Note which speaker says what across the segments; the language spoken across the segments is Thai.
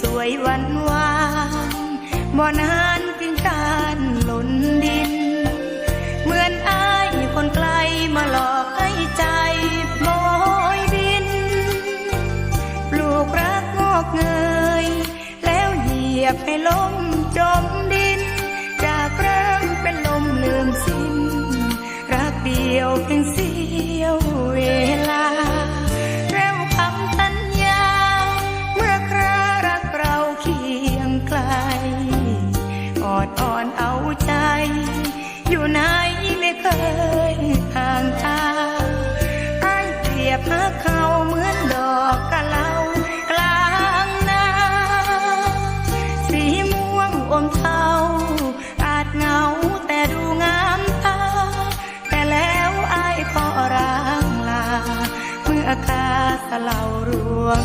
Speaker 1: สวยวันวานบ่อนานจึงการหล่นดิน เหมือนอายคนไกลมาหลอกให้ใจบอยบิน ปลูกรักงอกเงย แล้วเหยียบให้ล้มจมดิน จากเริ่มเป็นลมลืมสิ้น รักเดียวเพียงสิ้น อดอ่อนเอาใจ อยู่ไหนไม่เคยห่างทางใต้เปรียบหาเขาเหมือนดอกกะเหลากลางนาสีม่วงอมเทาอาจเงาแต่ดูงามตา แต่แล้วไอายขอร่างลา เมื่อกาสเลาร่วง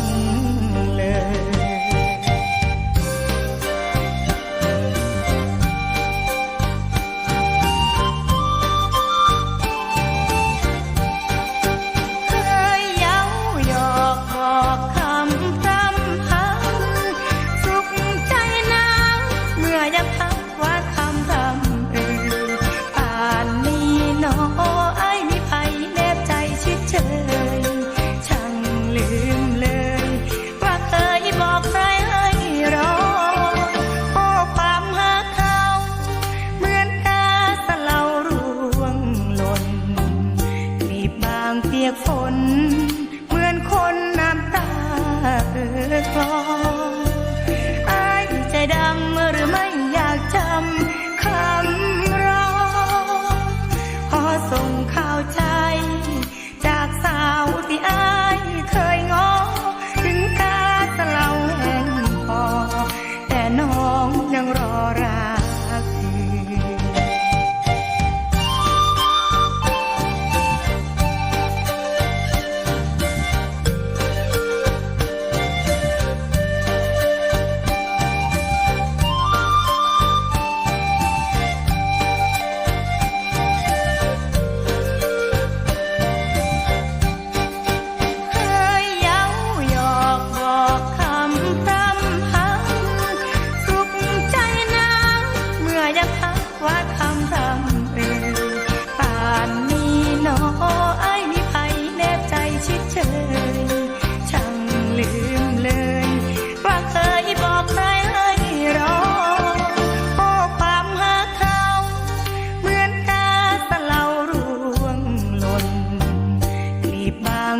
Speaker 1: ฝน เหมือนคนน้ำตาเอ่อคลออ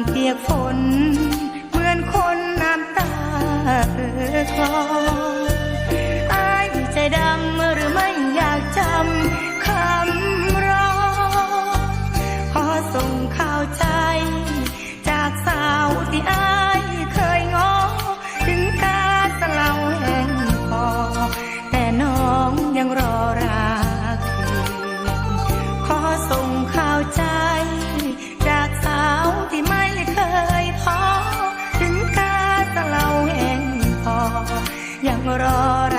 Speaker 1: เปียกฝน เหมือนคนน้ำตาเออคลออายใจดำหรือไม่อยากจำคำร้องขอส่งข่าวใจ จากสาวที่อาย รอ